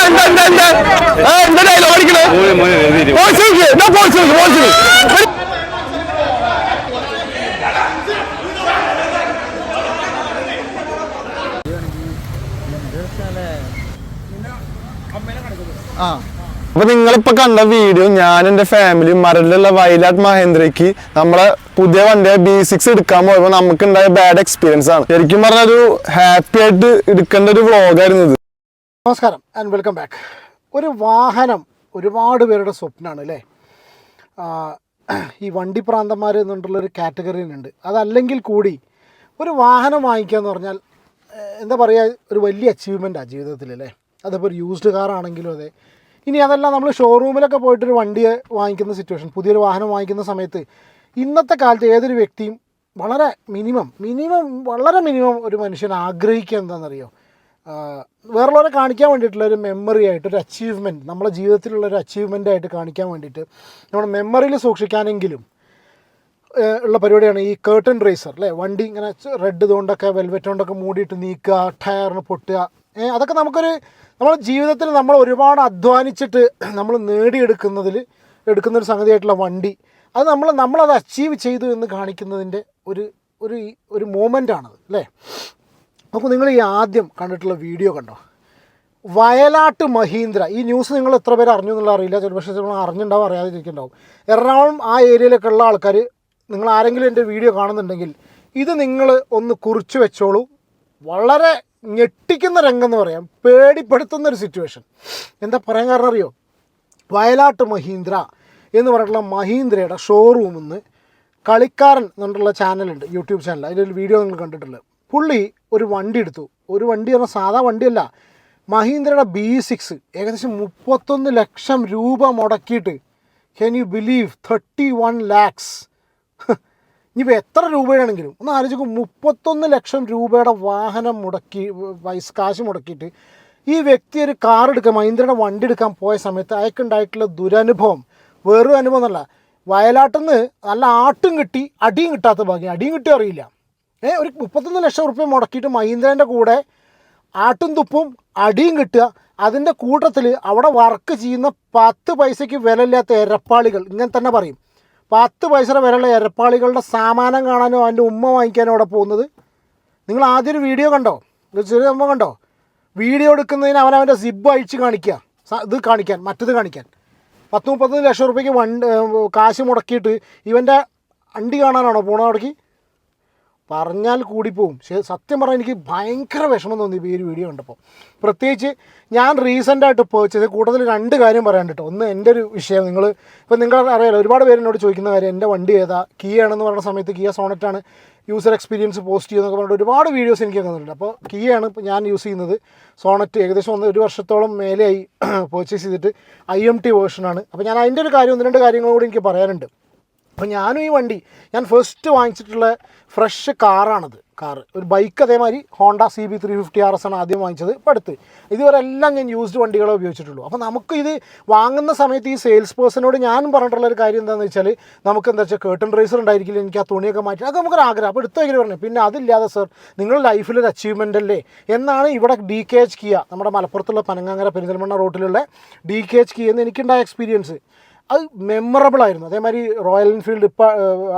എന്താ എന്താ എന്താ ആ, എന്താ ഡയലോഗ് അടിക്കണേ വോയിസ് നോക്കി എന്നാ വോയിസ് നോക്കി വോയിസ് നോക്കി അപ്പൊ നിങ്ങളിപ്പോ കണ്ട വീഡിയോ ഞാൻ എന്റെ ഫാമിലി മരടിലുള്ള വയലാട്ട് മഹേന്ദ്രയ്ക്ക് നമ്മളെ പുതിയ വണ്ടിയായ ബി സിക്സ് എടുക്കാൻ പോയപ്പോ നമുക്ക് ഉണ്ടായ ബാഡ് എക്സ്പീരിയൻസ് ആണ്. ശരിക്കും പറഞ്ഞ ഒരു ഹാപ്പി ആയിട്ട് എടുക്കേണ്ട ഒരു വ്ളോഗായിരുന്നു ഇത്. നമസ്കാരം ആൻഡ് വെൽക്കം ബാക്ക് ഒരു വാഹനം ഒരുപാട് പേരുടെ സ്വപ്നമാണ് അല്ലേ? ഈ വണ്ടി പ്രാന്തന്മാർ എന്നുള്ളൊരു കാറ്റഗറി ഉണ്ട് അതല്ലെങ്കിൽ കൂടി ഒരു വാഹനം വാങ്ങിക്കുക എന്ന് പറഞ്ഞാൽ എന്താ പറയുക ഒരു വലിയ അച്ചീവ്മെന്റാണ് ജീവിതത്തിൽ അല്ലേ? അതിപ്പോൾ ഒരു യൂസ്ഡ് കാർ ആണെങ്കിലും അതെ ഇനി അതല്ല നമ്മൾ ഷോറൂമിലൊക്കെ പോയിട്ടൊരു വണ്ടി വാങ്ങിക്കുന്ന സിറ്റുവേഷൻ പുതിയൊരു വാഹനം വാങ്ങിക്കുന്ന സമയത്ത് ഇന്നത്തെ കാലത്ത് ഏതൊരു വ്യക്തിയും വളരെ മിനിമം മിനിമം വളരെ മിനിമം ഒരു മനുഷ്യൻ ആഗ്രഹിക്കുക എന്താണെന്നറിയോ? വേറുള്ളവരെ കാണിക്കാൻ വേണ്ടിയിട്ടുള്ള ഒരു മെമ്മറി ആയിട്ട് ഒരു അച്ചീവ്മെന്റ് നമ്മുടെ ജീവിതത്തിലുള്ള ഒരു അച്ചീവ്മെന്റ് ആയിട്ട് കാണിക്കാൻ വേണ്ടിയിട്ട് നമ്മുടെ മെമ്മറിയിൽ സൂക്ഷിക്കാനെങ്കിലും ഉള്ള പരിപാടിയാണ് ഈ കേർട്ടൺ റേസർ അല്ലേ? വണ്ടി ഇങ്ങനെ റെഡ് തോണ്ടൊക്കെ വെൽവെറ്റ് കൊണ്ടൊക്കെ മൂടിയിട്ട് നീക്കുക ടയറിന് പൊട്ടുക അതൊക്കെ നമുക്കൊരു നമ്മുടെ ജീവിതത്തിൽ നമ്മൾ ഒരുപാട് അധ്വാനിച്ചിട്ട് നമ്മൾ നേടിയെടുക്കുന്നതിൽ എടുക്കുന്ന ഒരു സംഗതിയായിട്ടുള്ള വണ്ടി. അത് നമ്മൾ നമ്മളത് അച്ചീവ് ചെയ്തു എന്ന് കാണിക്കുന്നതിന്റെ ഒരു ഒരു ഒരു മൂമെന്റാണത് അല്ലേ? അപ്പോൾ നിങ്ങൾ ഈ ആദ്യം കണ്ടിട്ടുള്ള വീഡിയോ കണ്ടോ? വയലാട്ട് മഹീന്ദ്ര. ഈ ന്യൂസ് നിങ്ങൾ എത്ര പേര് അറിഞ്ഞു എന്നുള്ള അറിയില്ല. പക്ഷേ ചിലപ്പോൾ അറിഞ്ഞിട്ടുണ്ടാവും അറിയാതിരിക്കുന്നുണ്ടാവും. എറണാകുളം ആ ഏരിയയിലൊക്കെ ഉള്ള ആൾക്കാർ നിങ്ങൾ ആരെങ്കിലും എന്റെ വീഡിയോ കാണുന്നുണ്ടെങ്കിൽ ഇത് നിങ്ങൾ ഒന്ന് കുറിച്ച് വെച്ചോളൂ. വളരെ ഞെട്ടിക്കുന്ന രംഗം എന്ന് പറയാം. പേടിപ്പെടുത്തുന്ന ഒരു സിറ്റുവേഷൻ എന്താ പറയാൻ കാരണം അറിയോ? വയലാട്ട് മഹീന്ദ്ര എന്ന് പറഞ്ഞിട്ടുള്ള മഹീന്ദ്രയുടെ ഷോറൂമിൽ നിന്ന് കളിക്കാരൻ എന്നുള്ള ചാനലുണ്ട് യൂട്യൂബ് ചാനൽ അതിന്റെ ഒരു വീഡിയോ നിങ്ങൾ കണ്ടിട്ടുള്ളത് പുള്ളി ഒരു വണ്ടി എടുത്തു. ഒരു വണ്ടി പറഞ്ഞാൽ സാധാ വണ്ടിയല്ല. മഹീന്ദ്രയുടെ ബി സിക്സ് ഏകദേശം മുപ്പത്തൊന്ന് ലക്ഷം രൂപ മുടക്കിയിട്ട് can you believe thirty one lakhs ഇനിയിപ്പോൾ എത്ര രൂപയാണെങ്കിലും ഒന്ന് ആലോചിക്കും മുപ്പത്തൊന്ന് ലക്ഷം രൂപയുടെ വാഹനം മുടക്കി പൈസ കാശ് മുടക്കിയിട്ട് ഈ വ്യക്തി ഒരു കാർ എടുക്കാൻ മഹീന്ദ്രയുടെ വണ്ടി എടുക്കാൻ പോയ സമയത്ത് അയക്കുണ്ടായിട്ടുള്ള ദുരനുഭവം വേറൊരു അനുഭവം എന്നല്ല. വയലാട്ടിന്ന് നല്ല ആട്ടും കിട്ടി അടിയും കിട്ടാത്ത ഭാഗ്യം. അടിയും കിട്ടി അറിയില്ല. ഏ ഒരു മുപ്പത്തൊന്ന് ലക്ഷം റുപ്യ മുടക്കിയിട്ട് മഹീന്ദ്രന്റെ കൂടെ ആട്ടും തുപ്പും അടിയും കിട്ടുക അതിന്റെ കൂട്ടത്തിൽ അവിടെ വർക്ക് ചെയ്യുന്ന പത്ത് പൈസയ്ക്ക് വിലയില്ലാത്ത എരപ്പാളികൾ ഇങ്ങനെ തന്നെ പറയും. പത്ത് പൈസ വരെയുള്ള എരപ്പാളികളുടെ സാമാനം കാണാനോ അതിന്റെ ഉമ്മ വാങ്ങിക്കാനോ അവിടെ പോകുന്നത്? നിങ്ങൾ ആദ്യം ഒരു വീഡിയോ കണ്ടോ? ഒരു ചെറിയ സംഭവം കണ്ടോ? വീഡിയോ എടുക്കുന്നതിന് അവൻ അവനവന്റെ സിബ് അഴിച്ച് കാണിക്കുക. ഇത് കാണിക്കാൻ മറ്റത് കാണിക്കാൻ. പത്ത് മുപ്പത്തൊന്ന് ലക്ഷം റുപ്യക്ക് വണ്ടി കാശ് മുടക്കിയിട്ട് ഇവന്റെ വണ്ടി കാണാനാണോ പോണോ അവിടേക്ക്? പറഞ്ഞാൽ കൂടിപ്പോവും. പക്ഷേ സത്യം പറഞ്ഞാൽ എനിക്ക് ഭയങ്കര വിഷമം തോന്നി ഈ ഒരു വീഡിയോ കണ്ടപ്പോൾ പ്രത്യേകിച്ച് ഞാൻ റീസെന്റായിട്ട് പേർച്ചേസ് കൂടുതൽ രണ്ട് കാര്യം പറയാൻ കേട്ടോ. ഒന്ന് എന്റെ ഒരു വിഷയം നിങ്ങൾ ഇപ്പോൾ നിങ്ങൾ അറിയാലോ ഒരുപാട് പേര് എന്നോട് ചോദിക്കുന്ന കാര്യം എന്റെ വണ്ടി ഏതാ? കീ ആണെന്ന് പറയുന്ന സമയത്ത് കിയ സോണറ്റാണ് യൂസർ എക്സ്പീരിയൻസ് പോസ്റ്റ് ചെയ്യുന്നൊക്കെ പറഞ്ഞിട്ട് ഒരുപാട് വീഡിയോസ് എനിക്ക് തന്നിട്ടുണ്ട്. അപ്പോൾ കീയാണ് ഞാൻ യൂസ് ചെയ്യുന്നത്. സോണറ്റ് ഏകദേശം ഒന്ന് ഒരു വർഷത്തോളം മേലെയായി പർച്ചേസ് ചെയ്തിട്ട് ഐ എം ടി വേർഷനാണ് അപ്പോൾ ഞാൻ അതിന്റെ ഒരു കാര്യം ഒന്ന് രണ്ട് കാര്യങ്ങളും കൂടി എനിക്ക് പറയാനുണ്ട്. അപ്പോൾ ഞാനും ഈ വണ്ടി ഞാൻ ഫസ്റ്റ് വാങ്ങിച്ചിട്ടുള്ള ഫ്രഷ് കാറാണത്. കാറ്. ഒരു ബൈക്ക് അതേമാതിരി Honda C B three fifty R S ആണ് ആദ്യം വാങ്ങിച്ചത്. ഇപ്പോൾ അടുത്ത്. ഇതുവരെ എല്ലാം ഞാൻ യൂസ്ഡ് വണ്ടികളെ ഉപയോഗിച്ചിട്ടുള്ളൂ. അപ്പോൾ നമുക്ക് ഇത് വാങ്ങുന്ന സമയത്ത് ഈ സെയിൽസ് പേഴ്സണോട് ഞാൻ പറഞ്ഞിട്ടുള്ള ഒരു കാര്യം എന്താണെന്ന് വെച്ചാൽ നമുക്ക് എന്താ വെച്ചാൽ കേട്ടൺ റേസർ ഉണ്ടായിരിക്കില്ല എനിക്ക് ആ തുണിയൊക്കെ മാറ്റി. അത് നമുക്കൊരു ആഗ്രഹം. അപ്പോൾ എടുത്തു വയ്ക്കൽ പറഞ്ഞു. പിന്നെ അതില്ലാതെ സർ നിങ്ങൾ ലൈഫിൽ ഒരു അച്ചീവ്മെന്റ് അല്ലേ? എന്നാണ് ഇവിടെ ഡി കെ എച്ച് കിയ നമ്മുടെ മലപ്പുറത്തുള്ള പനങ്ങാങ്ങര പെരിന്തൽമണ്ണ റോട്ടിലുള്ള ഡി കെ എച്ച് കിയ എന്ന് എനിക്കുണ്ടായ എക്സ്പീരിയൻസ് അത് മെമ്മറബിൾ ആയിരുന്നു. അതേമാതിരി റോയൽ എൻഫീൽഡ് ഇപ്പോൾ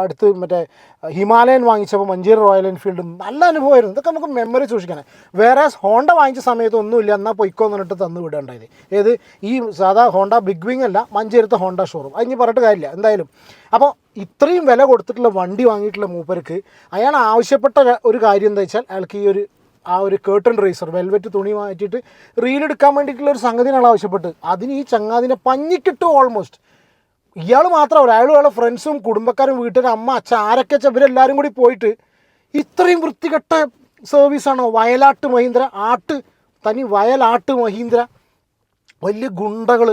അടുത്ത് മറ്റേ ഹിമാലയൻ വാങ്ങിച്ചപ്പോൾ മഞ്ചേരി റോയൽ എൻഫീൽഡ് നല്ല അനുഭവമായിരുന്നു ഇതൊക്കെ നമുക്ക് മെമ്മറി സൂക്ഷിക്കണേ വേറെ ഹോണ്ട വാങ്ങിച്ച സമയത്ത് ഒന്നുമില്ല എന്നാൽ പൊയ്ക്കോ എന്നിട്ട് തന്നു വിടേണ്ടത് ഏത്? ഈ സാധാ ഹോണ്ട ബിഗ് വിങ് അല്ല മഞ്ചേരത്തെ ഹോണ്ട ഷോറൂം അത് ഇനി പറഞ്ഞിട്ട് കാര്യമില്ല. എന്തായാലും. അപ്പോൾ ഇത്രയും വില കൊടുത്തിട്ടുള്ള വണ്ടി വാങ്ങിയിട്ടുള്ള മൂപ്പർക്ക് അയാൾ ആവശ്യപ്പെട്ട ഒരു കാര്യം എന്താ വെച്ചാൽ അയാൾക്ക് ഈ ഒരു ആ ഒരു കേട്ടൺ റേസർ വെൽവെറ്റ് തുണി മാറ്റിയിട്ട് റീലെടുക്കാൻ വേണ്ടിയിട്ടുള്ള ഒരു സംഗതിയാണ് ആവശ്യപ്പെട്ട് അതിന് ഈ ചങ്ങാതിനെ പഞ്ഞിക്കിട്ടു ഓൾമോസ്റ്റ് ഇയാൾ മാത്രമല്ല അയാളും അയാളെ ഫ്രണ്ട്സും കുടുംബക്കാരും വീട്ടുകാരും അമ്മ അച്ഛൻ ആരൊക്കെ ഇവരെല്ലാവരും കൂടി പോയിട്ട് ഇത്രയും വൃത്തികെട്ട സർവീസാണോ വയലാട്ട് മഹീന്ദ്ര ആട്ട് തനി വയലാട്ട് മഹീന്ദ്ര വലിയ ഗുണ്ടകൾ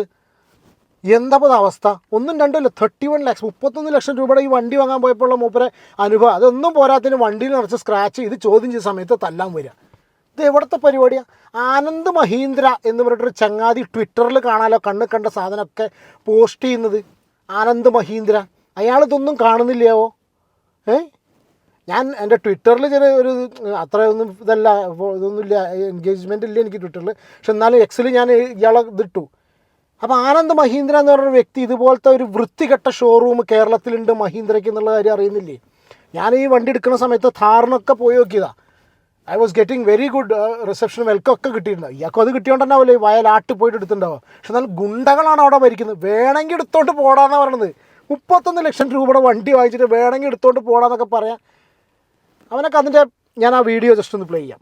എന്താ അവസ്ഥ? ഒന്നും രണ്ടും ഇല്ല തേർട്ടി വൺ ലാക്സ് മുപ്പത്തൊന്ന് ലക്ഷം രൂപയുടെ ഈ വണ്ടി വാങ്ങാൻ പോയപ്പോഴുള്ള മൂപ്പരെ അനുഭവം. അതൊന്നും പോരാത്തിന് വണ്ടിയിൽ നിറച്ച് സ്ക്രാച്ച് ഇത് ചോദ്യം ചെയ്ത സമയത്ത് തല്ലാൻ വരിക. ഇത് എവിടുത്തെ പരിപാടിയാണ് ആനന്ദ് മഹീന്ദ്ര എന്ന് പറഞ്ഞിട്ടൊരു ചങ്ങാതി ട്വിറ്ററിൽ കാണാലോ കണ്ണ് കണ്ട സാധനമൊക്കെ പോസ്റ്റ് ചെയ്യുന്നത്. ആനന്ദ് മഹീന്ദ്ര. അയാളിതൊന്നും കാണുന്നില്ലയോ? ഏ? ഞാൻ എന്റെ ട്വിറ്ററിൽ ചില ഒരു അത്രയൊന്നും ഇതല്ല ഇതൊന്നുമില്ല എൻഗേജ്മെന്റ് ഇല്ല എനിക്ക് ട്വിറ്ററിൽ. പക്ഷെ എന്നാലും എക്സിൽ ഞാൻ ഇയാളെ ഇതിട്ടു. അപ്പോൾ ആനന്ദ് മഹീന്ദ്ര എന്ന് പറഞ്ഞ വ്യക്തി ഇതുപോലത്തെ ഒരു വൃത്തികെട്ട ഷോറൂം കേരളത്തിലുണ്ട് മഹീന്ദ്രയ്ക്ക് എന്നുള്ള കാര്യം അറിയുന്നില്ലേ? ഞാൻ ഈ വണ്ടി എടുക്കുന്ന സമയത്ത് ഥാറിനൊക്കെ പോയി നോക്കിയതാ. I was getting very good reception welcome ഒക്കെ കിട്ടിയിട്ടുണ്ടാവും ഇയാൾക്കും അത് കിട്ടിയോണ്ടെന്നാവില്ലേ വയലാട്ട് പോയിട്ട് എടുത്തിട്ടുണ്ടാവുക. പക്ഷെ എന്നാൽ ഗുണ്ടകളാണ് അവിടെ ഭരിക്കുന്നത്. വേണമെങ്കിൽ എടുത്തോണ്ട് പോടാന്നാണ് പറയണത്. മുപ്പത്തൊന്ന് ലക്ഷം രൂപയുടെ വണ്ടി വാങ്ങിച്ചിട്ട് വേണമെങ്കിൽ എടുത്തോണ്ട് പോടാന്നൊക്കെ പറയാം അവനൊക്കെ അതിന്റെ ഞാൻ ആ വീഡിയോ ജസ്റ്റ് ഒന്ന് പ്ലേ ചെയ്യാം.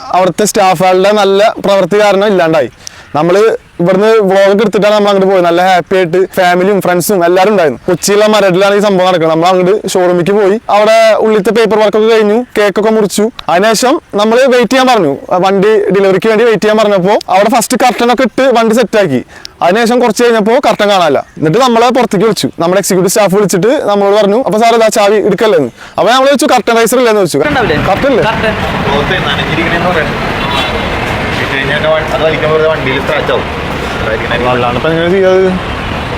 അവിടുത്തെ സ്റ്റാഫുകളുടെ നല്ല പ്രവൃത്തി കാരണം ഇല്ലാണ്ടായി. നമ്മൾ ഇവിടുന്ന് വ്ളോഗ് എടുത്തിട്ടാണ് നമ്മൾ അങ്ങോട്ട് പോയത്. നല്ല ഹാപ്പി ആയിട്ട് ഫാമിലിയും ഫ്രണ്ട്സും എല്ലാവരും ഉണ്ടായിരുന്നു. കൊച്ചിയിലെ മരടിലാണ് ഈ സംഭവം നടക്കുന്നത്. നമ്മൾ അങ്ങോട്ട് ഷോറൂമിലേക്ക് പോയി. അവിടെ ഉള്ളിലത്തെ പേപ്പർ വർക്കൊക്കെ കഴിഞ്ഞു. കേക്കൊക്കെ മുറിച്ചു. അതിനുശേഷം നമ്മൾ വെയിറ്റ് ചെയ്യാൻ പറഞ്ഞു. വണ്ടി ഡെലിവറിക്ക് വേണ്ടി വെയിറ്റ് ചെയ്യാൻ പറഞ്ഞപ്പോൾ അവിടെ ഫസ്റ്റ് കർട്ടനൊക്കെ ഇട്ട് വണ്ടി സെറ്റാക്കി അതിനുശേഷം കുറച്ച് കഴിഞ്ഞപ്പോൾ കർട്ടൻ കാണാനില്ല. എന്നിട്ട് നമ്മളെ പുറത്തേക്ക് വിളിച്ചു. നമ്മുടെ എക്സിക്യൂട്ടീവ് സ്റ്റാഫ് വിളിച്ചിട്ട് നമ്മളോട് പറഞ്ഞു അപ്പൊ സാർ ഇതാ ചാവി എടുക്കല്ലെന്ന് അപ്പൊ നമ്മൾ വെച്ചു കർട്ടൻ റൈസർ ഇല്ലെന്ന് വെച്ചു കർട്ടൻ ഇല്ലേ? അത് വണ്ടിയിൽ സ്ക്രാച്ച് ആവും. അതായിരിക്കും അല്ലാണ്ട് ഇപ്പൊ എങ്ങനെ ചെയ്യാത്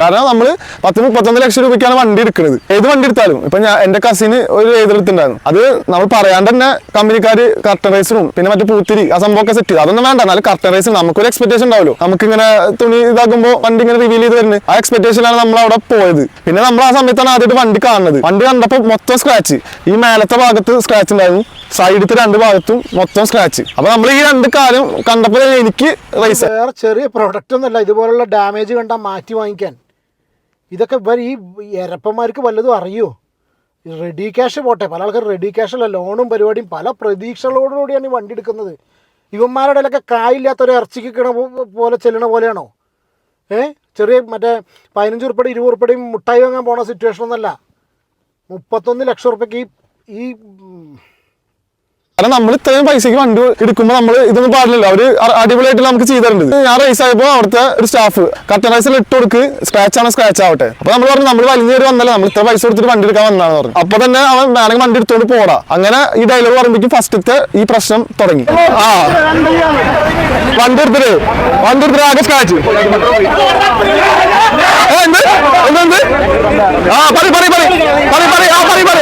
കാരണം നമ്മൾ പത്ത് മുപ്പത്തൊന്ന് ലക്ഷം രൂപയ്ക്കാണ് വണ്ടി എടുക്കുന്നത് ഏത് വണ്ടി എടുത്താലും. ഇപ്പൊ ഞാൻ എന്റെ കസിന് ഒരു ഏതെടുത്തിണ്ടായിരുന്നു അത് നമ്മൾ പറയാണ്ട് തന്നെ കമ്പനിക്കാര് കർട്ടറൈസറും പിന്നെ മറ്റേ പൂത്തിരി ആ സംഭവമൊക്കെ സെറ്റ് ചെയ്തു അതൊന്നും വേണ്ട. എന്നാലും കർട്ടറൈസർ നമുക്കൊരു എക്സ്പെക്ടേഷൻ ഉണ്ടാവല്ലോ നമുക്ക് ഇങ്ങനെ തുണി ഇതാക്കുമ്പോൾ വണ്ടി ഇങ്ങനെ റിവീൽ ചെയ്ത് വരുന്നത്. ആ എക്സ്പെക്ടേഷനാണ് നമ്മൾ അവിടെ പോയത്. പിന്നെ നമ്മൾ ആ സമയത്താണ് ആദ്യമായിട്ട് വണ്ടി കാണുന്നത്. വണ്ടി കണ്ടപ്പോൾ മൊത്തം സ്ക്രാച്ച് ഈ മേലത്തെ ഭാഗത്ത് സ്ക്രാച്ച് ഉണ്ടായിരുന്നു. സൈഡിത്തെ രണ്ട് ഭാഗത്തും മൊത്തം സ്ക്രാച്ച് അപ്പൊ നമ്മൾ ഈ രണ്ട് കാര്യം കണ്ടപ്പോൾ എനിക്ക് റൈസ് ചെറിയ പ്രൊഡക്റ്റ് ഒന്നുമല്ല. ഇതുപോലുള്ള ഡാമേജ് കണ്ടാൽ മാറ്റി വാങ്ങിക്കാൻ. ഇതൊക്കെ ഇവർ ഈ എരപ്പന്മാർക്ക് വല്ലതും അറിയോ? റെഡി ക്യാഷ് പോട്ടെ പല ആൾക്കാർ റെഡി ക്യാഷല്ല ലോണും പരിപാടിയും പല പ്രതീക്ഷകളോടുകൂടിയാണ് ഈ വണ്ടി എടുക്കുന്നത്. ഇവന്മാരുടെ ഇടയിലൊക്കെ കായില്ലാത്ത ഒരു ഇറച്ചിക്ക് കിണ പോലെ ചെല്ലണ പോലെയാണോ? ഏ? ചെറിയ മറ്റേ പതിനഞ്ച് ഉറുപ്പടി ഇരുപത് ഉറുപ്പടിയും മുട്ടായി വാങ്ങാൻ പോണ സിറ്റുവേഷൻ ഒന്നല്ല. മുപ്പത്തൊന്ന് ലക്ഷം ഉറുപ്പ്യക്ക് ഈ കാരണം നമ്മൾ ഇത്രയും പൈസക്ക് വണ്ടി എടുക്കുമ്പോൾ നമ്മൾ ഇതൊന്നും പാടില്ലല്ലോ. അവർ അ- അടിപൊളിയായിട്ട് നമുക്ക് ചെയ്തിട്ടുണ്ട്. ഞാൻ റേസ് ആയപ്പോൾ അവിടുത്തെ ഒരു സ്റ്റാഫ് കട്ടൻ റൈസിൽ ഇട്ട് കൊടുക്ക് സ്ക്രാച്ച് ആണ് സ്ക്രാച്ച് ആവട്ടെ. അപ്പൊ നമ്മൾ പറഞ്ഞു നമ്മൾ വലിയ കയറി വന്നല്ലേ നമ്മൾ ഇത്ര പൈസ കൊടുത്തിട്ട് വണ്ടി എടുക്കാൻ വന്നാന്ന് പറഞ്ഞു. അപ്പൊ തന്നെ അവൻ വേണമെങ്കിൽ വണ്ടി എടുത്തോണ്ട് പോടാ. അങ്ങനെ ഈ ഡയലോഗ് പറയുമ്പോഴേക്കും ഫസ്റ്റത്തെ ഈ പ്രശ്നം തുടങ്ങി. ആ. വണ്ടി എടുത്തിട്ട് വണ്ടി എടുത്തിട്ട് ആകെ സ്ക്രാച്ച് എന്ത്? ആ പറ പറ പറ. പറ പറ ആ പറ പറ.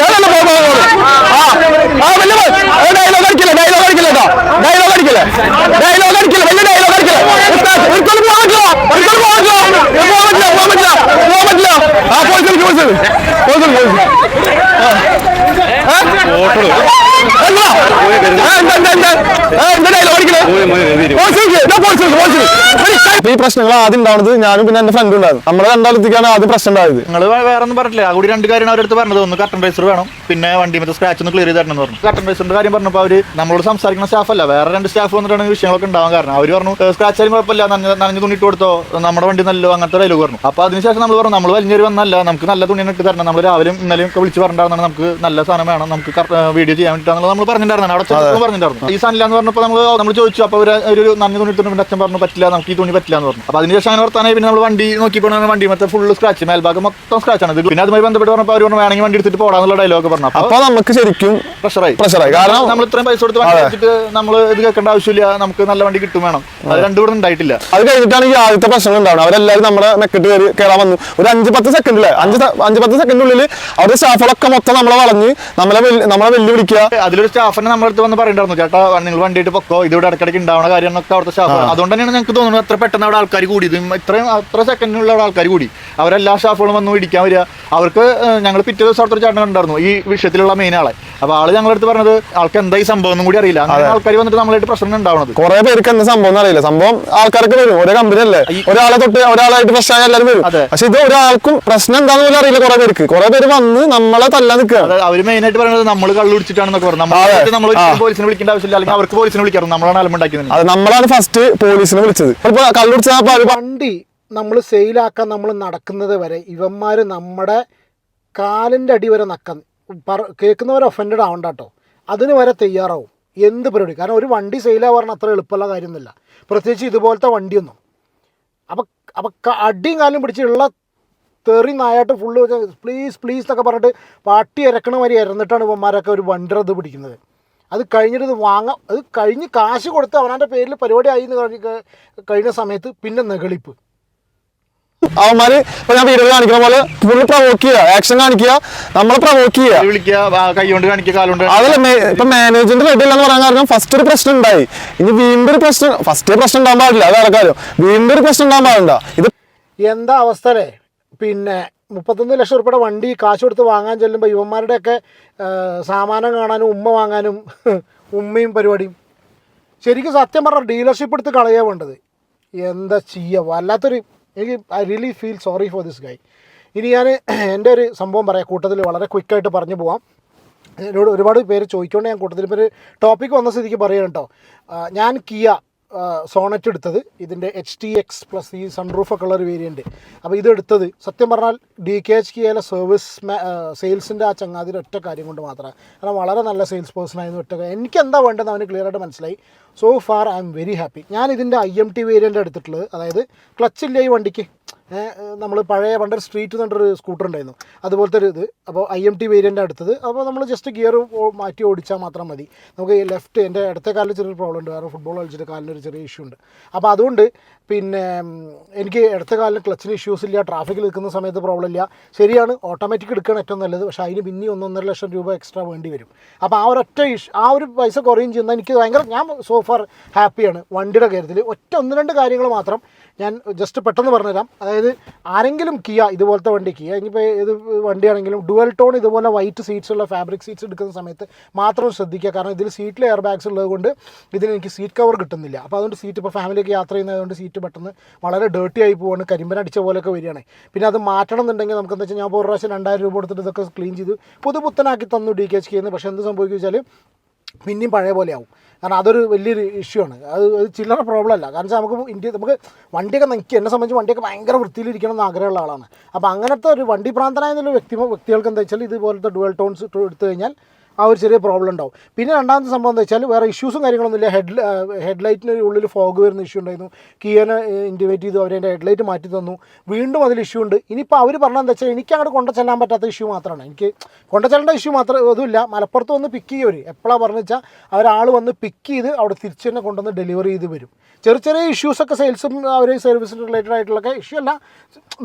ആ വലിയ ഡയലോഗ് അടിക്കില്ല ഡയലോഗ് അടിക്കില്ല കേട്ടോ ഡയലോഗ് അടിക്കല്ലേ? ഡയലോഗ് അടിക്കല്ലേ? വലിയ ഡയലോഗ് അടിക്കല്ലേ? ഒരിക്കലും പോകാൻ പറ്റില്ല. ഒരിക്കലും പോകാൻ പറ്റില്ല. പോകാൻ പറ്റില്ല. പോകാൻ പറ്റില്ല. പോകാൻ പറ്റില്ല. ആ പോലീസ് പോലീസ് പോലീസ് പോലീസ് എന്താ? എന്താ എന്താ എന്താ? ഡയലോഗ് അടിക്കില്ലേ പോലീസ് ഈ പ്രശ്നങ്ങൾ ആദ്യം ഉണ്ടാവുന്നത് ഞാനും പിന്നെ എന്റെ ഫ്രണ്ട് ഉണ്ടായിരുന്നു. നമ്മളെ രണ്ടാളത്തേക്കാണ് ആദ്യം പ്രശ്നം ഉണ്ടായത്. നിങ്ങൾ വേറെ ഒന്നും പറഞ്ഞില്ല ആ കൂടി രണ്ട് കാര്യമാണ് അവരടുത്ത് പറഞ്ഞത്. ഒന്ന് കട്ടൻ റൈസർ വേണം. പിന്നെ വണ്ടി മറ്റേ സ്ക്രാച്ച് ഒന്ന് ക്ലിയർ ചെയ്ത് തരണം എന്ന് പറഞ്ഞു. കട്ടൻ റൈസറിന്റെ കാര്യം പറഞ്ഞപ്പോൾ അവർ നമ്മളോട് സംസാരിക്കുന്ന സ്റ്റാഫ് അല്ല. വേറെ രണ്ട് സ്റ്റാഫ് വന്നിട്ടാണ് വിഷയങ്ങളൊക്കെ ഉണ്ടാവാൻ കാരണം. അവർ പറഞ്ഞു സ്ക്രാച്ച് ആയാലും കുഴപ്പമില്ല. നനഞ്ഞ തുണി ഇട്ട് കൊടുത്തോ. നമ്മുടെ വണ്ടി നല്ലോ അങ്ങനത്തെ ഡയലോഗ് പറഞ്ഞു. അപ്പോൾ അതിനുശേഷം നമ്മൾ പറഞ്ഞു നമ്മൾ വലിഞ്ഞൊരു വന്നല്ല നമുക്ക് നല്ല തുണി ഇട്ട് തരണം. നമ്മൾ രാവിലെ ഇന്നലെയും ഒക്കെ വിളിച്ച് പറഞ്ഞിട്ടുണ്ടായിരുന്നു നമുക്ക് നല്ല സാധനം വേണം. നമുക്ക് വീഡിയോ ചെയ്യാൻ വേണ്ടിയിട്ടാണെന്നുള്ളത് നമ്മൾ പറഞ്ഞിട്ടുണ്ടായിരുന്നു അവിടെ പറഞ്ഞിട്ടുണ്ടായിരുന്നു. ഈ സാധനം എന്ന് പറഞ്ഞപ്പോൾ നമ്മൾ നമ്മൾ ചോദിച്ചു. അപ്പോൾ ഒരു ഒരു നന്ദി തുണി ഇട്ടിട്ട് പിന്നെ അച്ഛൻ പറഞ്ഞു പറ്റില്ല നമുക്ക് ഈ തുണി പറ്റില്ല എന്ന് പറഞ്ഞു അപ്പോൾ അതിനുശേഷം അങ്ങനെ വർത്താനായി. പിന്നെ നമ്മൾ വണ്ടി നോക്കിയപ്പോൾ വണ്ടി മറ്റേ ഫുള്ള് സ്ക്രാച്ച് മേൽഭാഗം മൊത്തം സ്ക്രാച്ച് ആണ്. പിന്നെ അതുമായി ബന്ധപ്പെട്ട് പറഞ്ഞപ്പോൾ അവർ പറഞ്ഞു വേണമെങ്കിൽ വണ്ടി എടുത്തിട്ട് പോടാന്നുള്ള ഡയലോഗ് പറഞ്ഞു. അപ്പോൾ അപ്പൊ നമുക്ക് ശരിക്കും പ്രഷറായി പ്രഷറായി കാരണം നമ്മൾ ഇത്രയും പൈസ കൊടുത്ത് വണ്ടി വെച്ചിട്ട് നമ്മൾ ഇത് കേൾക്കേണ്ട ആവശ്യമില്ല. നമുക്ക് നല്ല വണ്ടി കിട്ടും വേണം. അത് രണ്ടും കൂടെ ഉണ്ടായിട്ടില്ല. അത് കഴിഞ്ഞിട്ടാണ് ഈ ആദ്യത്തെ പ്രശ്നങ്ങൾ ഉണ്ടാവുന്നത്. അവരെല്ലാവരും നമ്മുടെ മെക്കിട്ട് കയറി കയറാൻ വന്നു. ഒരു അഞ്ച് പത്ത് സെക്കൻഡിൽ അഞ്ച് അഞ്ച് പത്ത് സെക്കൻഡിനുള്ളിൽ അവരുടെ സ്റ്റാഫുകളൊക്കെ മൊത്തം നമ്മളെ വളഞ്ഞ് നമ്മളെ നമ്മളെ വെല്ലുവിളിക്കുക. അതിലൊരു സ്റ്റാഫിനെ നമ്മളടുത്ത് വന്ന് പറയണ്ടായിരുന്നു. ചേട്ടാ നിങ്ങൾ വണ്ടിയിട്ട് പൊക്കോ. ഇതിവിടെ ഇടയ്ക്കിടയ്ക്ക് ഉണ്ടാവുന്ന കാര്യങ്ങളൊക്കെ അവിടുത്തെ സ്റ്റാഫ്. അതുകൊണ്ട് തന്നെയാണ് ഞങ്ങൾക്ക് തോന്നുന്നത് അത്ര പെട്ടെന്ന് അവിടെ ആൾക്കാർ കൂടിയത് ഇത്രയും അത്ര സെക്കൻഡിനുള്ള അവിടെ ആൾക്കാർ കൂടി. അവരെല്ലാ സ്റ്റാഫുകളും വന്നു ഇടിക്കാൻ വരിക. അവർക്ക് ഞങ്ങൾ പിറ്റേ ദിവസം അവിടുത്തെ ഒരു ചേട്ടൻ ഉണ്ടായിരുന്നു ഈ വിഷയത്തിലുള്ള മെയിൻ ആളെ. അപ്പോൾ ആൾ ഞങ്ങളടുത്ത് പറഞ്ഞത് ആൾക്ക് എന്താ ഈ സംഭവം ഒന്നും കൂടി അറിയില്ല. അങ്ങനെ ആൾക്കാർ വന്നിട്ട് നമ്മളായിട്ട് പ്രശ്നം ഉണ്ടാവുന്നത് കുറെ പേർക്ക് എന്താ സംഭവം അറിയില്ല. സംഭവം ആൾക്കാർക്ക് വരും. ഒരേ കമ്പനി അല്ലേ? ഒരാളെ തൊട്ട് ഒരാളായിട്ട് പ്രശ്നമായ എല്ലാവരും വരും. പക്ഷെ ഇത് ഒരാൾക്കും പ്രശ്നം എന്താണെന്ന് പോലും അറിയില്ല കുറെ പേർക്ക്. കുറെ പേര് വന്ന് നമ്മളെ തല്ലാൻ നിൽക്കുക അവർ അവർ മെയിൻ ആയിട്ട് പറയുന്നത് നമ്മൾ കള്ളു കുടിച്ചിട്ടാണെന്നൊക്കെ പറഞ്ഞു. നമ്മൾ പോലീസിനെ വിളിക്കേണ്ട ആവശ്യമില്ല. അല്ലെങ്കിൽ അവർക്ക് പോലീസിനെ വിളിക്കാറ് നമ്മളാണ് അലമുണ്ടാക്കുന്നത് അത് നമ്മളാണ് ഫസ്റ്റ് പോലീസിനെ വിളിച്ചത്. വണ്ടി നമ്മൾ സെയിലാക്കാൻ നമ്മൾ നടക്കുന്നത് വരെ ഇവന്മാർ നമ്മുടെ കാലിന്റെ അടി വരെ നക്കാൻ കേൾക്കുന്നവർ ഒഫൻഡഡ് ആവണ്ട അതിന് വരെ തയ്യാറാവും. എന്ത് പരിപാടി? കാരണം ഒരു വണ്ടി സെയിലാ പറഞ്ഞാൽ അത്ര എളുപ്പമുള്ള കാര്യമൊന്നുമില്ല. പ്രത്യേകിച്ച് ഇതുപോലത്തെ വണ്ടിയൊന്നും. അപ്പം അപ്പം അടിയും കാലും പിടിച്ചുള്ള തെറി നായായിട്ട് ഫുള്ള് പ്ലീസ് പ്ലീസ് എന്നൊക്കെ പറഞ്ഞിട്ട് പാട്ടി ഇറക്കണ വരെ ഇറന്നിട്ടാണ് ഇവന്മാരൊക്കെ ഒരു വണ്ടി ഇത് പിടിക്കുന്നത്. അത് കഴിഞ്ഞിട്ട് ഇത് വാങ്ങാം. അത് കഴിഞ്ഞ് കാശ് കൊടുത്ത് അവനാന്റെ പേരിൽ പരിപാടി ആയി എന്ന് കഴിഞ്ഞ് സമയത്ത് പിന്നെ നെകളിപ്പ് അവന്മാര് ഇപ്പൊ ഞാൻ വീഡിയോ കാണിക്കുന്ന പോലെ ഫുള്ള് പ്രൊവോക്ക് ചെയ്യുക ആക്ഷൻ കാണിക്കുക. നമ്മളെ പ്രൊവോക്ക് ചെയ്യുക. അതല്ല ഇപ്പൊ മാനേജ്മെന്റ് റെഡി അല്ലെന്ന് പറയാൻ കാരണം ഫസ്റ്റ് ഒരു പ്രശ്നം ഉണ്ടായി. ഇനി വീണ്ടും ഒരു പ്രശ്നം ഫസ്റ്റ് പ്രശ്നം ഉണ്ടാകാൻ പാടില്ല. അത് വേറെ വീണ്ടും ഒരു പ്രശ്നം ഉണ്ടാകാൻ പാടില്ല. ഇത് എന്താ അവസ്ഥ പിന്നെ മുപ്പത്തൊന്ന് ലക്ഷം രൂപയുടെ വണ്ടി കാശ് കൊടുത്ത് വാങ്ങാൻ ചെല്ലുമ്പോൾ യുവന്മാരുടെയൊക്കെ സാമാനം കാണാനും ഉമ്മ വാങ്ങാനും ഉമ്മയും പരിപാടിയും. ശരിക്കും സത്യം പറഞ്ഞാൽ ഡീലർഷിപ്പ് എടുത്ത് കളയാ വേണ്ടത്. എന്താ ചെയ്യുക വല്ലാത്തൊരു എനിക്ക് I really feel sorry for this guy ഇനി ഞാൻ എന്റെ ഒരു സംഭവം പറയാം. കൂട്ടത്തിൽ വളരെ ക്വിക്കായിട്ട് പറഞ്ഞു പോവാം. എന്നോട് ഒരുപാട് പേര് ചോദിച്ചുകൊണ്ട് ഞാൻ കൂട്ടത്തിൽ ഇപ്പോൾ ഒരു ടോപ്പിക് വന്ന സ്ഥിതിക്ക് പറയാം കേട്ടോ ഞാൻ കിയ സോണറ്റ് എടുത്തത്. ഇതിന്റെ എച്ച് ടി എക്സ് പ്ലസ് ഈ സൺറൂഫ് ഒക്കെ ഉള്ളൊരു വേരിയന്റ് അപ്പോൾ ഇത് എടുത്തത് സത്യം പറഞ്ഞാൽ ഡി കെ എച്ച് കെ കിയയിലെ സർവീസ് സെയിൽസിന്റെ ആ ചങ്ങാതിന്റെ ഒറ്റ കാര്യം കൊണ്ട് മാത്രമാണ്. കാരണം വളരെ നല്ല സെയിൽസ് പേഴ്സൺ ആയിരുന്നു ഒറ്റ എനിക്ക് എന്താ വേണ്ടതെന്ന് അവന് ക്ലിയർ ആയിട്ട് മനസ്സിലായി. So far I'm very happy ഞാൻ ഇതിന്റെ ഐ എം ടി വേരിയന്റ് എടുത്തിട്ടുള്ളത്. അതായത് ക്ലച്ചില്ല ഈ വണ്ടിക്ക്? നമ്മൾ പഴയ പണ്ടൊരു സ്ട്രീറ്റ് എന്നൊരു സ്കൂട്ടർ ഉണ്ടായിരുന്നു. അതുപോലത്തെ ഒരു ഇത് അപ്പോൾ ഐ എം ടി വേരിയന്റ് അടുത്തത് അപ്പോൾ നമ്മൾ ജസ്റ്റ് ഗിയർ മാറ്റി ഓടിച്ചാൽ മാത്രം മതി. നമുക്ക് ലെഫ്റ്റ് എന്റെ ഇടത്തെ കാലിൽ ചെറിയൊരു പ്രോബ്ലം ഉണ്ട്. കാരണം ഫുട്ബോൾ കളിച്ചിട്ട് കാലിനൊരു ചെറിയ ഇഷ്യൂ ഉണ്ട്. അപ്പോൾ അതുകൊണ്ട് പിന്നെ എനിക്ക് ഇടത്തെ കാലിന് ക്ലച്ചിന് ഇഷ്യൂസ് ഇല്ല. ട്രാഫിക്കിൽ നിൽക്കുന്ന സമയത്ത് പ്രോബ്ലം ഇല്ല. ശരിയാണ് ഓട്ടോമാറ്റിക് എടുക്കുകയാണ് ഏറ്റവും നല്ലത്. പക്ഷേ അതിന് പിന്നെ ഒന്നൊന്നര ലക്ഷം രൂപ എക്സ്ട്രാ വേണ്ടി വരും. അപ്പോൾ ആ ഒരൊറ്റ ഇഷ് ആ ഒരു പൈസ കുറയും ചെയ്യുന്ന എനിക്ക് ഭയങ്കര ഞാൻ സോഫാർ ഹാപ്പിയാണ് വണ്ടിയുടെ കാര്യത്തിൽ ഒറ്റ ഒന്ന് രണ്ട് കാര്യങ്ങൾ മാത്രം ഞാൻ ജസ്റ്റ് പെട്ടെന്ന് പറഞ്ഞുതരാം. അതായത് ആരെങ്കിലും കിയ ഇതുപോലത്തെ വണ്ടി കിയ ഇനിയിപ്പോൾ ഏത് വണ്ടിയാണെങ്കിലും ഡുവൽ ടോൺ ഇതുപോലെ വൈറ്റ് സീറ്റ്സ് ഉള്ള ഫാബ്രിക് സീറ്റ്സ് എടുക്കുന്ന സമയത്ത് മാത്രം ശ്രദ്ധിക്കുക. കാരണം ഇതിൽ സീറ്റിൽ എയർ ബാഗ്സ് ഉള്ളത് കൊണ്ട് എനിക്ക് സീറ്റ് കവർ കിട്ടുന്നില്ല. അപ്പോൾ അതുകൊണ്ട് സീറ്റ് ഇപ്പോൾ ഫാമിലിയൊക്കെ യാത്ര ചെയ്യുന്നതുകൊണ്ട് സീറ്റ് പെട്ടെന്ന് വളരെ ഡേർട്ടി ആയി പോവാണ്. കരിമ്പൻ അടിച്ച പോലെയൊക്കെ വരികയാണ്. പിന്നെ അത് മാറ്റണം എന്നുണ്ടെങ്കിൽ നമുക്ക് എന്താ വെച്ചാൽ ഞാൻ ഇപ്പോൾ ഒരു പ്രാവശ്യം രണ്ടായിരം രൂപ കൊടുത്തിട്ട് ഇതൊക്കെ ക്ലീൻ ചെയ്ത് പുതുപുത്തനാക്കി തന്നു ഡി കെ എച്ച് ചെയ്യുന്നത് പക്ഷേ എന്ത് സംഭവിക്കും വെച്ചാൽ പിന്നെയും പഴയ പോലെ ആവും കാരണം അതൊരു വലിയൊരു ഇഷ്യൂ ആണ്. അത് അത് ചില്ലറ പ്രോബ്ലം അല്ല. കാരണം നമുക്ക് ഇന്ത്യ നമുക്ക് വണ്ടിയൊക്കെ നിൽക്കുക എന്നെ സംബന്ധിച്ച് വണ്ടിയൊക്കെ ഭയങ്കര വൃത്തിയിലിരിക്കണം എന്ന് ആഗ്രഹമുള്ള ആളാണ്. അപ്പോൾ അങ്ങനത്തെ ഒരു വണ്ടി പ്രാന്തനായ വ്യക്തി വ്യക്തികൾക്ക് എന്താ വെച്ചാൽ ഇതുപോലത്തെ ഡുവൽ ടോൺസ് എടുത്തു കഴിഞ്ഞാൽ ആ ഒരു ചെറിയ പ്രോബ്ലം ഉണ്ടാവും. പിന്നെ രണ്ടാമത്തെ സംഭവം എന്താ വെച്ചാൽ വേറെ ഇഷ്യൂസും കാര്യങ്ങളൊന്നുമില്ല ഹെഡ് ഹെഡ്ലൈറ്റിന് ഉള്ളിൽ ഫോഗ് വരുന്ന ഇഷ്യൂ ഉണ്ടായിരുന്നു. കിയനെ ഇന്റിവേറ്റ് ചെയ്തു ഹെഡ് ഹെഡ്ലൈറ്റ് മാറ്റി തന്നു. വീണ്ടും അതിൽ ഇഷ്യൂ ഉണ്ട്. ഇനിയിപ്പോൾ അവർ പറഞ്ഞത് എന്താ വെച്ചാൽ എനിക്ക് അങ്ങോട്ട് കൊണ്ടു ചെല്ലാൻ പറ്റാത്ത ഇഷ്യൂ മാത്രമാണ്. എനിക്ക് കൊണ്ടു ചെല്ലേണ്ട ഇഷ്യൂ മാത്രം അതുമില്ല. മലപ്പുറത്ത് വന്ന് പിക്ക് ചെയ്യും അവർ എപ്പോഴാണ് പറഞ്ഞു വെച്ചാൽ അവരാൾ വന്ന് പിക്ക് ചെയ്ത് അവിടെ തിരിച്ച് തന്നെ കൊണ്ടുവന്ന് ഡെലിവറി ചെയ്ത് വരും. ചെറിയ ചെറിയ ഇഷ്യൂസൊക്കെ സെയിൽസും അവർ സർവീസിന് റിലേറ്റഡ് ആയിട്ടുള്ളൊക്കെ ഇഷ്യൂ അല്ല.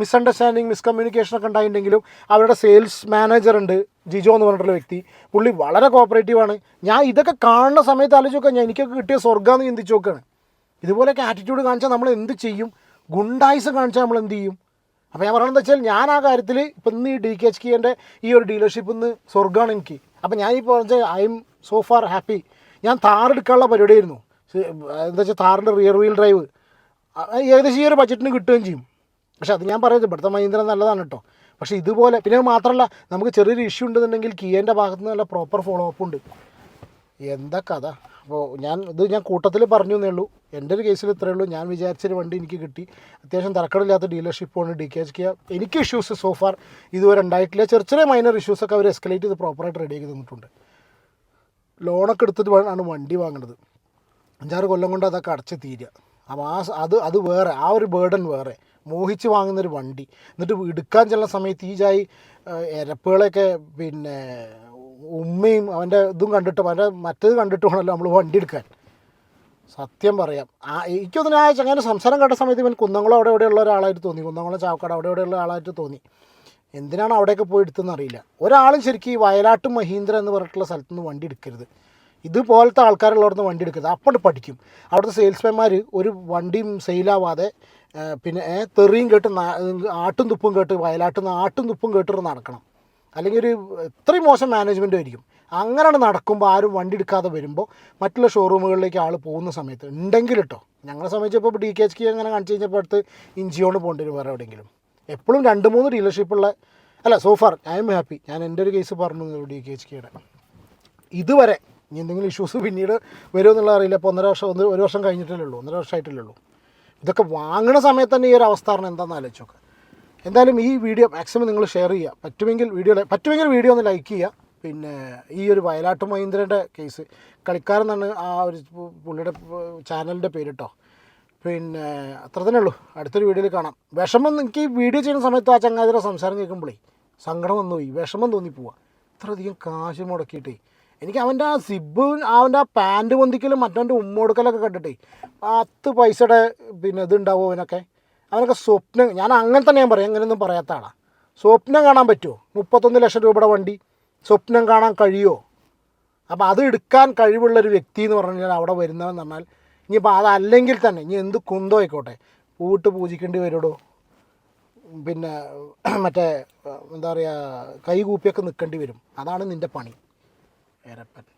മിസ്അണ്ടർസ്റ്റാൻഡിങ് മിസ്കമ്മ്യൂണിക്കേഷൻ ഒക്കെ ഉണ്ടായിട്ടുണ്ടെങ്കിലും അവരുടെ സെയിൽസ് മാനേജർ ഉണ്ട്. ജിജോ എന്ന് പറഞ്ഞിട്ടുള്ള വ്യക്തി. പുള്ളി വളരെ കോപ്പറേറ്റീവാണ് ഞാൻ ഇതൊക്കെ കാണുന്ന സമയത്ത് ആലോചിച്ച് നോക്കാം ഞാൻ എനിക്കൊക്കെ കിട്ടിയ സ്വർഗമെന്ന് ചിന്തിച്ച് നോക്കുകയാണ് ഇതുപോലെയൊക്കെ ആറ്റിറ്റ്യൂഡ് കാണിച്ചാൽ നമ്മൾ എന്ത് ചെയ്യും? ഗുണ്ടായിസം കാണിച്ചാൽ നമ്മൾ എന്ത് ചെയ്യും? അപ്പോൾ ഞാൻ പറയണമെന്ന് വെച്ചാൽ ഞാൻ ആ കാര്യത്തിൽ ഇപ്പം ഇന്ന് ഈ ഡി കെ എച്ച് കെന്റെ ഈ ഒരു ഡീലർഷിപ്പ് ഇന്ന് സ്വർഗമാണ് എനിക്ക്. അപ്പോൾ ഞാൻ ഈ പറഞ്ഞ I'm so far happy ഞാൻ താർ എടുക്കാനുള്ള പരിപാടിയായിരുന്നു. എന്താ വെച്ചാൽ താറിന്റെ റിയർ വീൽ ഡ്രൈവ് ഏകദേശം ഈ ഒരു ബഡ്ജറ്റിന് കിട്ടുകയും ചെയ്യും. പക്ഷേ അത് ഞാൻ പറയുന്നത് ഇവിടുത്തെ മഹീന്ദ്ര നല്ലതാണ് കേട്ടോ. പക്ഷേ ഇതുപോലെ പിന്നെ മാത്രമല്ല നമുക്ക് ചെറിയൊരു ഇഷ്യൂ ഉണ്ടെന്നുണ്ടെങ്കിൽ കിയേന്റെ ഭാഗത്ത് നിന്ന് നല്ല പ്രോപ്പർ ഫോളോ അപ്പ് ഉണ്ട്. എന്താ കഥ? അപ്പോൾ ഞാൻ ഇത് ഞാൻ കൂട്ടത്തിൽ പറഞ്ഞു എന്നേ ഉള്ളൂ. എന്റെ ഒരു കേസിൽ ഇത്രയേ ഉള്ളൂ. ഞാൻ വിചാരിച്ചൊരു വണ്ടി എനിക്ക് കിട്ടി. അത്യാവശ്യം തരക്കടില്ലാത്ത ഡീലർഷിപ്പാണ് ഡി കെ എച്ച് കിയ എനിക്ക് ഇഷ്യൂസ് സോഫാർ ഇതുവരെ ഉണ്ടായിട്ടില്ല. ചെറിയ ചെറിയ മൈനർ ഇഷ്യൂസൊക്കെ അവർ എസ്കലേറ്റ് ചെയ്ത് പ്രോപ്പറായിട്ട് റെഡിയാക്കി തന്നിട്ടുണ്ട്. ലോണൊക്കെ എടുത്തിട്ട് ആണ് വണ്ടി വാങ്ങുന്നത് അഞ്ചാറ് കൊല്ലം കൊണ്ട് അതൊക്കെ അടച്ച് തീരുക. അപ്പോൾ ആ അത് അത് വേറെ ആ ഒരു ബേർഡൻ വേറെ. മോഹിച്ച് വാങ്ങുന്നൊരു വണ്ടി. എന്നിട്ട് എടുക്കാൻ ചെല്ലുന്ന സമയത്ത് ഈ ജായി ഇരപ്പുകളൊക്കെ പിന്നെ ഉമ്മയും അവന്റെ ഇതും കണ്ടിട്ട് അവന്റെ മറ്റേത് കണ്ടിട്ട് വേണമല്ലോ നമ്മൾ വണ്ടി എടുക്കാൻ. സത്യം പറയാം. ആ എനിക്കൊന്നും ആ ചങ്ങനെ സംസാരം കേട്ട സമയത്ത് ഇവൻ കുന്നംകുളം അവിടെ എവിടെയുള്ള ഒരാളായിട്ട് തോന്നി. കുന്നംകുളം ചാവക്കാട് അവിടെ എവിടെയുള്ള ആളായിട്ട് തോന്നി. എന്തിനാണ് അവിടെയൊക്കെ പോയി എടുത്തതെന്ന് അറിയില്ല. ഒരാളും ശരിക്കും ഈ വയലാട്ടും മഹീന്ദ്ര എന്ന് പറഞ്ഞിട്ടുള്ള സ്ഥലത്തുനിന്ന് വണ്ടി എടുക്കരുത്. ഇതുപോലത്തെ ആൾക്കാരുള്ളവിടുന്ന് വണ്ടി എടുക്കരുത് അപ്പോൾ പഠിക്കും. അവിടുത്തെ സെയിൽസ്മാൻമാർ ഒരു വണ്ടിയും സെയിലാവാതെ പിന്നെ തെറിയും കേട്ട് ആട്ടും തുപ്പും കേട്ട് വയലാട്ടുന്ന ആട്ടും തുപ്പും കേട്ടിട്ട് നടക്കണം. അല്ലെങ്കിൽ ഒരു ഇത്രയും മോശം മാനേജ്മെന്റ് ആയിരിക്കും. അങ്ങനെയാണ് നടക്കുമ്പോൾ ആരും വണ്ടി എടുക്കാതെ വരുമ്പോൾ മറ്റുള്ള ഷോറൂമുകളിലേക്ക് ആൾ പോകുന്ന സമയത്ത് ഉണ്ടെങ്കിൽ കേട്ടോ ഞങ്ങളെ സംബന്ധിച്ചപ്പോൾ ഡി കെ എച്ച് കെ അങ്ങനെ കാണിച്ചു കഴിഞ്ഞപ്പോൾ അടുത്ത് ഇഞ്ചിയോണ്ട് പോകേണ്ടി വരും വേറെ എവിടെയെങ്കിലും. എപ്പോഴും രണ്ട് മൂന്ന് ഡീലർഷിപ്പുള്ള അല്ല സോഫാർ ഐ എം ഹാപ്പി ഞാൻ എന്റെ ഒരു കേസ് പറഞ്ഞു ഡി കെ എച്ച് കെയുടെ ഇതുവരെ ഇനി എന്തെങ്കിലും ഇഷ്യൂസ് പിന്നീട് വരുമോ എന്നുള്ള അറിയില്ല. ഇപ്പോൾ ഒന്നര വർഷം ഒരു വർഷം കഴിഞ്ഞിട്ടല്ലേ ഉള്ളൂ. ഒന്നര വർഷമായിട്ടല്ലേ ഉള്ളൂ. ഇതൊക്കെ വാങ്ങണ സമയത്ത് തന്നെ ഈ ഒരു അവസ്ഥ പറഞ്ഞാൽ എന്താണെന്ന് ആലോചിച്ചോക്കെ എന്തായാലും ഈ വീഡിയോ മാക്സിമം നിങ്ങൾ ഷെയർ ചെയ്യുക. പറ്റുമെങ്കിൽ വീഡിയോ പറ്റുമെങ്കിൽ വീഡിയോ ഒന്ന് ലൈക്ക് ചെയ്യുക. പിന്നെ ഈ ഒരു വയലാട്ട് മഹീന്ദ്രന്റെ കേസ് കളിക്കാരൻ എന്നാണ് ആ ഒരു പുള്ളിയുടെ ചാനലിന്റെ പേര് കേട്ടോ പിന്നെ അത്ര തന്നെ ഉള്ളൂ. അടുത്തൊരു വീഡിയോയിൽ കാണാം. വിഷമം എനിക്ക് ഈ വീഡിയോ ചെയ്യുന്ന സമയത്ത് ആ ചങ്ങാതിരെ സംസാരം കേൾക്കുമ്പോഴേ സങ്കടം വന്നു പോയി വിഷമം തോന്നി പോവാ ഇത്രയധികം കാശ് മുടക്കിയിട്ടേ. എനിക്ക് അവന്റെ ആ സിബ് അവന്റെ ആ പാന്റ് പൊന്തിക്കലും മറ്റവന്റെ ഉമ്മ കൊടുക്കലൊക്കെ കണ്ടിട്ടേ പത്ത് പൈസയുടെ പിന്നെ ഇതുണ്ടാവും അവനൊക്കെ. അവനൊക്കെ സ്വപ്നം ഞാൻ അങ്ങനെ തന്നെ ഞാൻ പറയാം അങ്ങനെയൊന്നും പറയാത്ത ആളാണ് സ്വപ്നം കാണാൻ പറ്റുമോ? മുപ്പത്തൊന്ന് ലക്ഷം രൂപയുടെ വണ്ടി സ്വപ്നം കാണാൻ കഴിയുമോ? അപ്പോൾ അത് എടുക്കാൻ കഴിവുള്ള ഒരു വ്യക്തി എന്ന് പറഞ്ഞു കഴിഞ്ഞാൽ അവിടെ വരുന്നതെന്ന് പറഞ്ഞാൽ ഇനിയിപ്പോൾ അതല്ലെങ്കിൽ തന്നെ ഇനി എന്ത് കുന്തോ ആയിക്കോട്ടെ പൂട്ട് പൂജിക്കേണ്ടി വരുടോ പിന്നെ മറ്റേ എന്താ പറയുക കൈകൂപ്പിയൊക്കെ നിൽക്കേണ്ടി വരും. അതാണ് നിന്റെ പണി. Era para